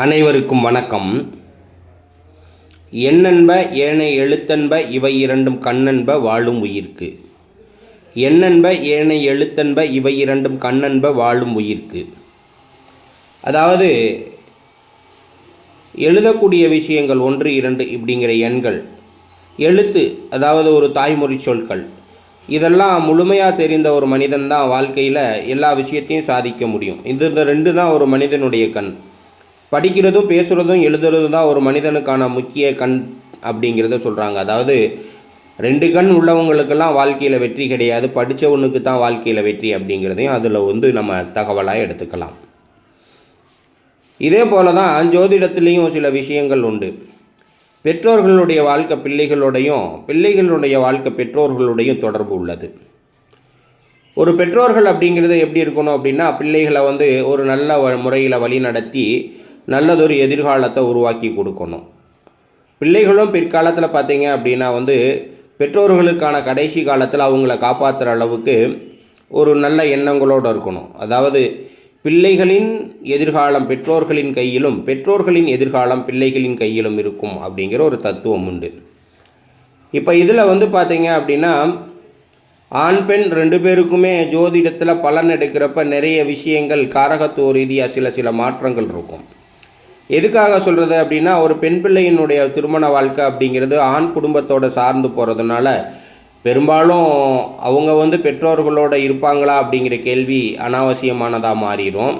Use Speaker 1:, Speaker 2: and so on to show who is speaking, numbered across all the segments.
Speaker 1: அனைவருக்கும் வணக்கம். எண்ணென்ப ஏனை எழுத்தன்ப இவை இரண்டும் கண்ணன்ப வாழும் உயிர்க்கு. எண்ணென்ப ஏனை எழுத்தன்ப இவை இரண்டும் கண்ணன்ப வாழும் உயிர்க்கு. அதாவது எழுதக்கூடிய விஷயங்கள் ஒன்று இரண்டு இப்படிங்கிற எண்கள் எழுத்து அதாவது ஒரு தாய்மொழி சொற்கள் இதெல்லாம் முழுமையாக தெரிந்த ஒரு மனிதன் தான் வாழ்க்கையில் எல்லா விஷயத்தையும் சாதிக்க முடியும். இந்த இந்த ரெண்டு தான் ஒரு மனிதனுடைய கண். படிக்கிறதும் பேசுகிறதும் எழுதுறதும் தான் ஒரு மனிதனுக்கான முக்கிய கண் அப்படிங்கிறத சொல்கிறாங்க அதாவது ரெண்டு கண் உள்ளவங்களுக்கெல்லாம் வாழ்க்கையில் வெற்றி கிடையாது. படித்தவனுக்கு தான் வாழ்க்கையில் வெற்றி அப்படிங்கிறதையும் அதில் வந்து நம்ம தகவலாக எடுத்துக்கலாம். இதே போல தான் ஜோதிடத்துலேயும் சில விஷயங்கள் உண்டு. பெற்றோர்களுடைய வாழ்க்கை பிள்ளைகளோடையும் பிள்ளைகளுடைய வாழ்க்கை பெற்றோர்களுடையும் தொடர்பு உள்ளது. ஒரு பெற்றோர்கள் அப்படிங்கிறது எப்படி இருக்கணும் அப்படின்னா பிள்ளைகளை வந்து ஒரு நல்ல முறையில் வழி நடத்தி நல்லதொரு எதிர்காலத்தை உருவாக்கி கொடுக்கணும். பிள்ளைகளும் பிற்காலத்தில் பார்த்தீங்க அப்படின்னா வந்து பெற்றோர்களுக்கான கடைசி காலத்தில் அவங்கள காப்பாற்றுற அளவுக்கு ஒரு நல்ல எண்ணங்களோடு இருக்கணும். அதாவது பிள்ளைகளின் எதிர்காலம் பெற்றோர்களின் கையிலும் பெற்றோர்களின் எதிர்காலம் பிள்ளைகளின் கையிலும் இருக்கும் அப்படிங்கிற ஒரு தத்துவம் உண்டு. இப்போ இதில் வந்து பார்த்தீங்க அப்படின்னா ஆண் பெண் ரெண்டு பேருக்குமே ஜோதிடத்தில் பலன் எடுக்கிறப்ப நிறைய விஷயங்கள் காரகத்துவ ரீதியாக சில சில மாற்றங்கள் இருக்கும். எதுக்காக சொல்கிறது அப்படின்னா ஒரு பெண் பிள்ளையினுடைய திருமண வாழ்க்கை அப்படிங்கிறது ஆண் குடும்பத்தோட சார்ந்து போகிறதுனால பெரும்பாலும் அவங்க வந்து பெற்றோர்களோட இருப்பாங்களா அப்படிங்கிற கேள்வி அனாவசியமானதாக மாறிடும்.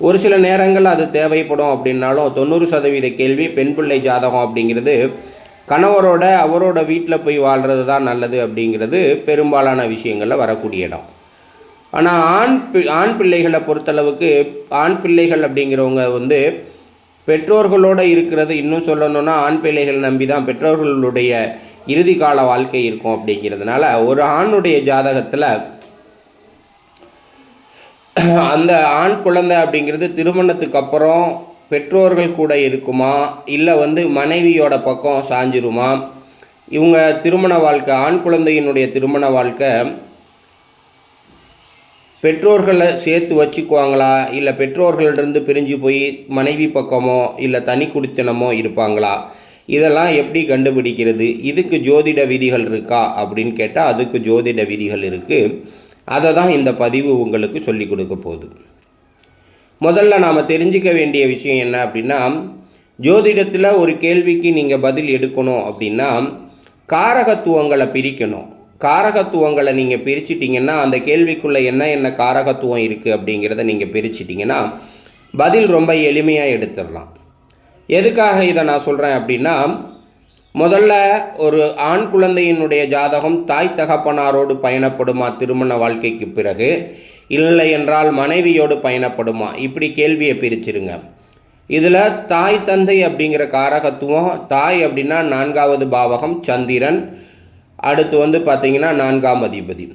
Speaker 1: ஒரு சில நேரங்கள் அது தேவைப்படும் அப்படின்னாலும் தொண்ணூறு சதவீத கேள்வி பெண் பிள்ளை ஜாதகம் அப்படிங்கிறது கணவரோட அவரோட வீட்டில் போய் வாழ்கிறது தான் நல்லது அப்படிங்கிறது பெரும்பாலான விஷயங்களில் வரக்கூடிய இடம். ஆனால் ஆண் பி ஆண் பிள்ளைகளை பொறுத்தளவுக்கு ஆண் பிள்ளைகள் அப்படிங்கிறவங்க வந்து பெற்றோர்களோடு இருக்கிறது இன்னும் சொல்லணும்னா ஆண் பிள்ளைகள் நம்பி தான் பெற்றோர்களுடைய இறுதி கால வாழ்க்கை இருக்கும் அப்படிங்கிறதுனால ஒரு ஆணுடைய ஜாதகத்தில் அந்த ஆண் குழந்தை அப்படிங்கிறது திருமணத்துக்கு அப்புறம் பெற்றோர்கள் கூட இருக்குமா? இல்லை வந்து மனைவியோட பக்கம் சாஞ்சிருமா? இவங்க திருமண வாழ்க்கை ஆண் குழந்தையினுடைய திருமண வாழ்க்கை பெற்றோர்களை சேர்த்து வச்சுக்குவாங்களா? இல்லை பெற்றோர்களிருந்து பிரிஞ்சு போய் மனைவி பக்கமோ இல்லை தனி குடித்தனமோ இருப்பாங்களா? இதெல்லாம் எப்படி கண்டுபிடிக்கிறது? இதுக்கு ஜோதிட விதிகள் இருக்கா? அப்படின்னு கேட்டால் அதுக்கு ஜோதிட விதிகள் இருக்குது அதை தான் இந்த பதிவு உங்களுக்கு சொல்லி கொடுக்க போகுது. முதல்ல நாம் தெரிஞ்சிக்க வேண்டிய விஷயம் என்ன அப்படின்னா ஜோதிடத்தில் ஒரு கேள்விக்கு நீங்கள் பதில் எடுக்கணும் அப்படின்னா காரகத்துவங்களை பிரிக்கணும். காரகத்துவங்களை நீங்கள் பிரிச்சிட்டிங்கன்னா அந்த கேள்விக்குள்ளே என்ன என்ன காரகத்துவம் இருக்குது அப்படிங்கிறத நீங்கள் பிரிச்சிட்டிங்கன்னா பதில் ரொம்ப எளிமையாக எடுத்துடலாம். எதுக்காக இதை நான் சொல்கிறேன் அப்படின்னா முதல்ல ஒரு ஆண் குழந்தையினுடைய ஜாதகம் தாய் தகப்பனாரோடு பயணப்படுமா திருமண வாழ்க்கைக்கு பிறகு? இல்லை என்றால் மனைவியோடு பயணப்படுமா? இப்படி கேள்வியை பிரிச்சிருங்க. இதில் தாய் தந்தை அப்படிங்கிற காரகத்துவம் தாய் அப்படின்னா நான்காவது பாவகம் சந்திரன் அடுத்து வந்து பார்த்திங்கன்னா நான்காம் அதிபதி.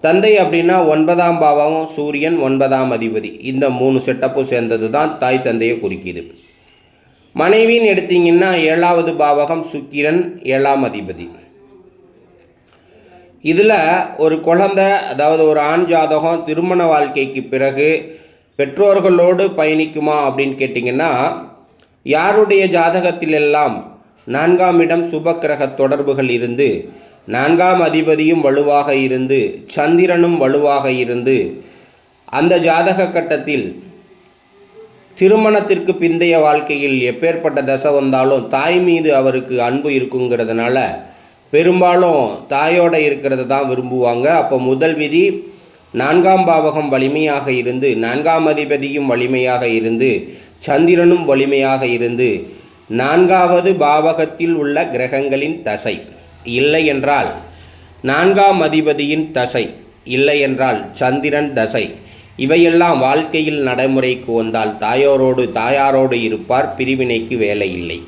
Speaker 1: தந்தை அப்படின்னா ஒன்பதாம் பாவம் சூரியன் ஒன்பதாம் அதிபதி. இந்த மூணு செட்டப்பும் சேர்ந்தது தான் தாய் தந்தையை குறிக்கிது. மனைவின்னு எடுத்தீங்கன்னா ஏழாவது பாவகம் சுக்கிரன் ஏழாம் அதிபதி. இதில் ஒரு குழந்தை அதாவது ஒரு ஆண் ஜாதகம் திருமண வாழ்க்கைக்கு பிறகு பெற்றோர்களோடு பயணிக்குமா அப்படின்னு கேட்டிங்கன்னா யாருடைய ஜாதகத்திலெல்லாம் நான்காம் இடம் சுபக்கிரக தொடர்புகள் இருந்து நான்காம் அதிபதியும் வலுவாக இருந்து சந்திரனும் வலுவாக இருந்து அந்த ஜாதக கட்டத்தில் திருமணத்திற்கு பிந்தைய வாழ்க்கையில் எப்பேற்பட்ட தசை வந்தாலும் தாய் மீது அவருக்கு அன்பு இருக்குங்கிறதுனால பெரும்பாலும் தாயோட இருக்கிறத தான் விரும்புவாங்க. அப்போ முதல் விதி நான்காம் பாவகம் வலிமையாக இருந்து நான்காம் அதிபதியும் வலிமையாக இருந்து சந்திரனும் வலிமையாக இருந்து நான்காவது பாவகத்தில் உள்ள கிரகங்களின் தசை. இல்லை என்றால் நான்காம் அதிபதியின் தசை இல்லை என்றால் சந்திரன் தசை. இவையெல்லாம் வாழ்க்கையில் நடைமுறைக்கு வந்தால் தாயோரோடு தாயாரோடு இருப்பார் பிரிவினைக்கு வேலை இல்லை.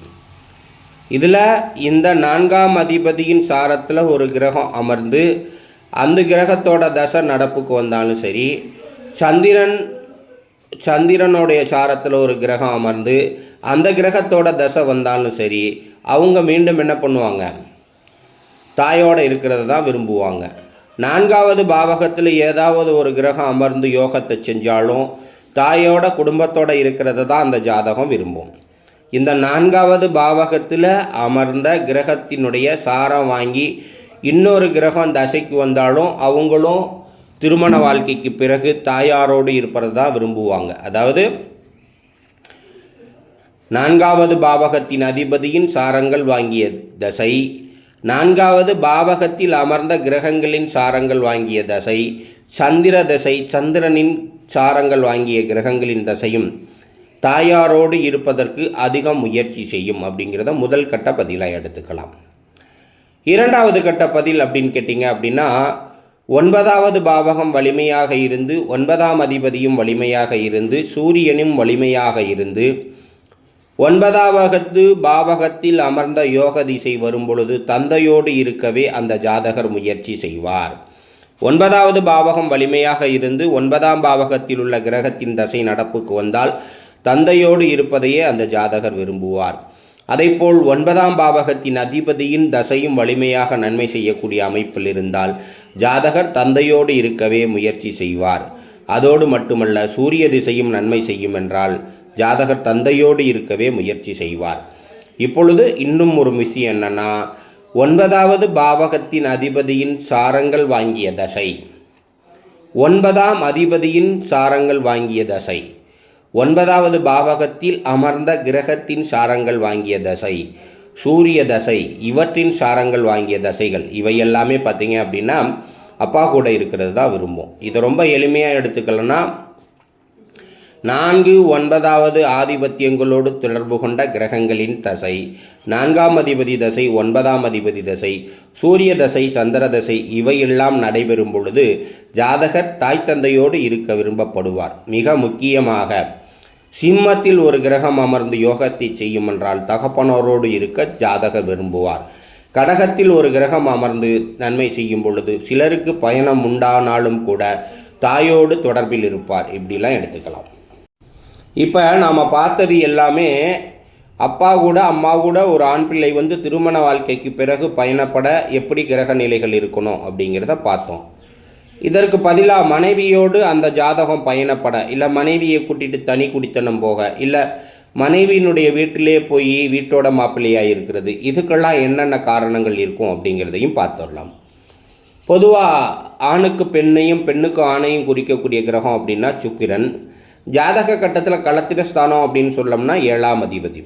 Speaker 1: இதில் இந்த நான்காம் அதிபதியின் சாரத்தில் ஒரு கிரகம் அமர்ந்து அந்த கிரகத்தோட தசை நடப்புக்கு வந்தாலும் சரி சந்திரன் சந்திரனுடைய சாரத்தில் ஒரு கிரகம் அமர்ந்து அந்த கிரகத்தோட தசை வந்தாலும் சரி அவங்க மீண்டும் என்ன பண்ணுவாங்க? தாயோடு இருக்கிறத தான் விரும்புவாங்க. நான்காவது பாவகத்தில் ஏதாவது ஒரு கிரகம் அமர்ந்து யோகத்தை செஞ்சாலும் தாயோட குடும்பத்தோடு இருக்கிறத தான் அந்த ஜாதகம் விரும்பும். இந்த நான்காவது பாவகத்தில் அமர்ந்த கிரகத்தினுடைய சாரம் வாங்கி இன்னொரு கிரகம் தசைக்கு வந்தாலும் அவங்களும் திருமண வாழ்க்கைக்கு பிறகு தாயாரோடு இருப்பதை தான் விரும்புவாங்க. அதாவது நான்காவது பாவகத்தின் அதிபதியின் சாரங்கள் வாங்கிய தசை நான்காவது பாவகத்தில் அமர்ந்த கிரகங்களின் சாரங்கள் வாங்கிய தசை சந்திர தசை சந்திரனின் சாரங்கள் வாங்கிய கிரகங்களின் தசையும் தாயாரோடு இருப்பதற்கு அதிகம் முயற்சி செய்யும் அப்படிங்கிறத முதல் கட்ட பதிலாக எடுத்துக்கலாம். இரண்டாவது கட்ட பதில் அப்படின்னு கேட்டிங்க அப்படின்னா ஒன்பதாவது பாவகம் வலிமையாக இருந்து ஒன்பதாம் அதிபதியும் வலிமையாக இருந்து சூரியனும் வலிமையாக இருந்து ஒன்பதாவது பாவகத்தில் அமர்ந்த யோக திசை வரும்பொழுது தந்தையோடு இருக்கவே அந்த ஜாதகர் முயற்சி செய்வார். ஒன்பதாவது பாவகம் வலிமையாக இருந்து ஒன்பதாம் பாவகத்தில் உள்ள கிரகத்தின் தசை நடப்புக்கு வந்தால் தந்தையோடு இருப்பதையே அந்த ஜாதகர் விரும்புவார். அதைப்போல் ஒன்பதாம் பாவகத்தின் அதிபதியின் தசையும் வலிமையாக நன்மை செய்யக்கூடிய அமைப்பில் இருந்தால் ஜாதகர் தந்தையோடு இருக்கவே முயற்சி செய்வார். அதோடு மட்டுமல்ல சூரிய திசையும் நன்மை செய்யும் என்றால் ஜாதகர் தந்தையோடு இருக்கவே முயற்சி செய்வார். இப்பொழுது இன்னும் ஒரு விஷயம் என்னன்னா ஒன்பதாவது பாவகத்தின் அதிபதியின் சாரங்கள் வாங்கிய தசை. ஒன்பதாம் அதிபதியின் சாரங்கள் வாங்கிய தசை. ஒன்பதாவது பாவகத்தில் அமர்ந்த கிரகத்தின் சாரங்கள் வாங்கிய தசை. சூரிய தசை இவற்றின் சாரங்கள் வாங்கிய தசைகள். இவை எல்லாமே பார்த்தீங்க அப்படின்னா அப்பா கூட இருக்கிறது தான் விரும்பும். இதை ரொம்ப எளிமையாக எடுத்துக்கலன்னா நான்கு ஒன்பதாவது ஆதிபத்தியங்களோடு தொடர்பு கொண்ட கிரகங்களின் தசை. நான்காம் அதிபதி தசை ஒன்பதாம் அதிபதி தசை சூரிய தசை சந்திர தசை இவையெல்லாம் நடைபெறும் பொழுது ஜாதகர் தாய் தந்தையோடு இருக்க விரும்பப்படுவார். மிக முக்கியமாக சிம்மத்தில் ஒரு கிரகம் அமர்ந்து யோகத்தை செய்யும் என்றால் தகப்பனோரோடு இருக்க ஜாதகர் விரும்புவார். கடகத்தில் ஒரு கிரகம் அமர்ந்து நன்மை செய்யும் பொழுது சிலருக்கு பயணம் உண்டானாலும் கூட தாயோடு தொடர்பில் இருப்பார். இப்படிலாம் எடுத்துக்கலாம். இப்போ நாம் பார்த்தது எல்லாமே அப்பா கூட அம்மா கூட ஒரு ஆண் பிள்ளை வந்து திருமண வாழ்க்கைக்கு பிறகு பயணப்பட எப்படி கிரக நிலைகள் இருக்கணும் அப்படிங்கிறத பார்த்தோம். இதற்கு பதிலாக மனைவியோடு அந்த ஜாதகம் பயணப்பட இல்லை மனைவியை கூட்டிட்டு தனி குடித்தனம் போக இல்லை மனைவியினுடைய வீட்டிலே போய் வீட்டோட மாப்பிள்ளையாக இருக்கிறது இதுக்கெல்லாம் என்னென்ன காரணங்கள் இருக்கும் அப்படிங்கிறதையும் பார்த்துடலாம். பொதுவாக ஆணுக்கு பெண்ணையும் பெண்ணுக்கு ஆணையும் குறிக்கக்கூடிய கிரகம் அப்படின்னா சுக்கிரன். ஜாதக கட்டத்தில் களத்திர ஸ்தானம் அப்படின்னு சொல்லோம்னா ஏழாம் அதிபதி.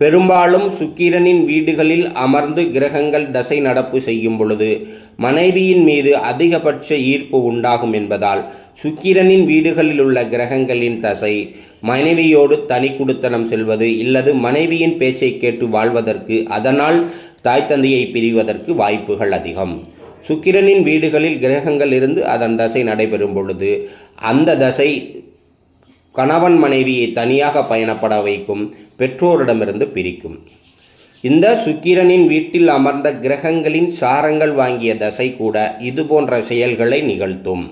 Speaker 1: பெரும்பாலும் சுக்கிரனின் வீடுகளில் அமர்ந்து கிரகங்கள் தசை நடப்பு செய்யும் பொழுது மனைவியின் மீது அதிகபட்ச ஈர்ப்பு உண்டாகும் என்பதால் சுக்கிரனின் வீடுகளில் உள்ள கிரகங்களின் தசை மனைவியோடு தனி குடுத்தனம் செல்வது இல்லது மனைவியின் பேச்சை கேட்டு வாழ்வதற்கு அதனால் தாய் தந்தையை பிரிவதற்கு வாய்ப்புகள் அதிகம். சுக்கிரனின் வீடுகளில் கிரகங்கள் இருந்து அதன் தசை நடைபெறும் பொழுது அந்த தசை கணவன் மனைவியை தனியாக பயணப்பட வைக்கும் பெற்றோரிடமிருந்து பிரிக்கும். இந்த சுக்கிரனின் வீட்டில் அமர்ந்த கிரகங்களின் சாரங்கள் வாங்கிய தசை கூட இது போன்ற செயல்களை நிகழ்த்தும்.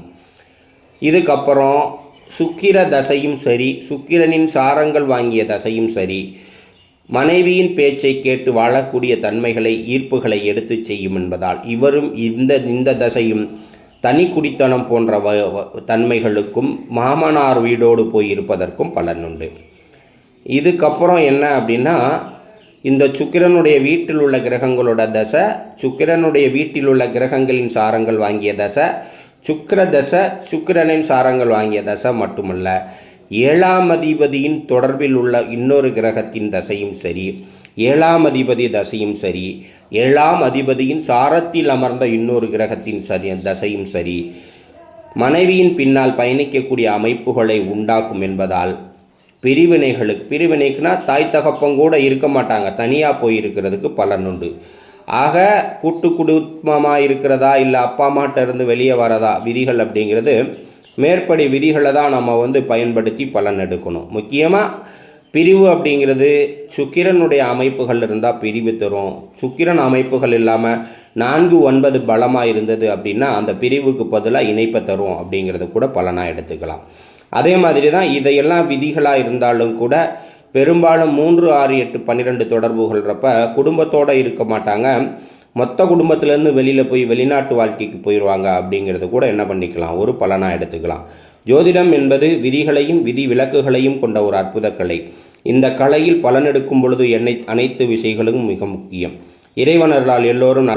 Speaker 1: இதுக்கப்புறம் சுக்கிர தசையும் சரி சுக்கிரனின் சாரங்கள் வாங்கிய தசையும் சரி மனைவியின் பேச்சை கேட்டு வாழக்கூடிய தன்மைகளை ஈர்ப்புகளை எடுத்துச் செய்யும் என்பதால் இவரும் இந்த இந்த தசையும் தனி குடித்தனம் போன்ற வ வ- தன்மைகளுக்கும் மாமனார் வீடோடு போய் இருப்பதற்கும் பலனுண்டு இதுக்கப்புறம் என்ன அப்படின்னா இந்த சுக்கிரனுடைய வீட்டில் உள்ள கிரகங்களோட தசை சுக்கிரனுடைய வீட்டில் உள்ள கிரகங்களின் சாரங்கள் வாங்கிய தசை சுக்கிர தசை சுக்கிரனின் சாரங்கள் வாங்கிய தசை மட்டுமல்ல. ஏழாம் அதிபதியின் தொடர்பில் உள்ள இன்னொரு கிரகத்தின் தசையும் சரி ஏழாம் அதிபதி தசையும் சரி ஏழாம் அதிபதியின் சாரத்தில் அமர்ந்த இன்னொரு கிரகத்தின் சரி தசையும் சரி மனைவியின் பின்னால் பயணிக்கக்கூடிய அமைப்புகளை உண்டாக்கும் என்பதால் பிரிவினைகளுக்கு பிரிவினைக்குனா தாய் தகப்பங்கூட இருக்க மாட்டாங்க தனியாக போய் இருக்கிறதுக்கு பலனுண்டு ஆக கூட்டு குடும்பமாக இருக்கிறதா இல்லை அப்பா அம்மாட்ட இருந்து வெளியே வரதா விதிகள் அப்படிங்கிறது மேற்படி விதிகளை தான் நம்ம வந்து பயன்படுத்தி பலன் எடுக்கணும். முக்கியமாக பிரிவு அப்படிங்கிறது சுக்கிரனுடைய அமைப்புகள் இருந்தால் பிரிவு தரும். சுக்கிரன் அமைப்புகள் இல்லாமல் நான்கு ஒன்பது பலமாக இருந்தது அப்படின்னா அந்த பிரிவுக்கு பதிலாக இணைப்பை தரும் அப்படிங்கிறது கூட பலனாக எடுத்துக்கலாம். அதே மாதிரி தான் இதையெல்லாம் விதிகளாக இருந்தாலும் கூட பெரும்பாலும் மூன்று ஆறு எட்டு பன்னிரெண்டு தொடர்புகள்றப்ப குடும்பத்தோடு இருக்க மாட்டாங்க. மொத்த குடும்பத்திலேருந்து வெளியில் போய் வெளிநாட்டு வாழ்க்கைக்கு போயிடுவாங்க அப்படிங்கிறது கூட என்ன பண்ணிக்கலாம்? ஒரு பலனாக எடுத்துக்கலாம். ஜோதிடம் என்பது விதிகளையும் விதி விலக்குகளையும் கொண்ட ஒரு அற்புத கலை. இந்த கலையில் பலனெடுக்கும் பொழுது என்னை அனைத்து விஷயங்களும் மிக முக்கியம். இறைவனர்களால் எல்லோரும்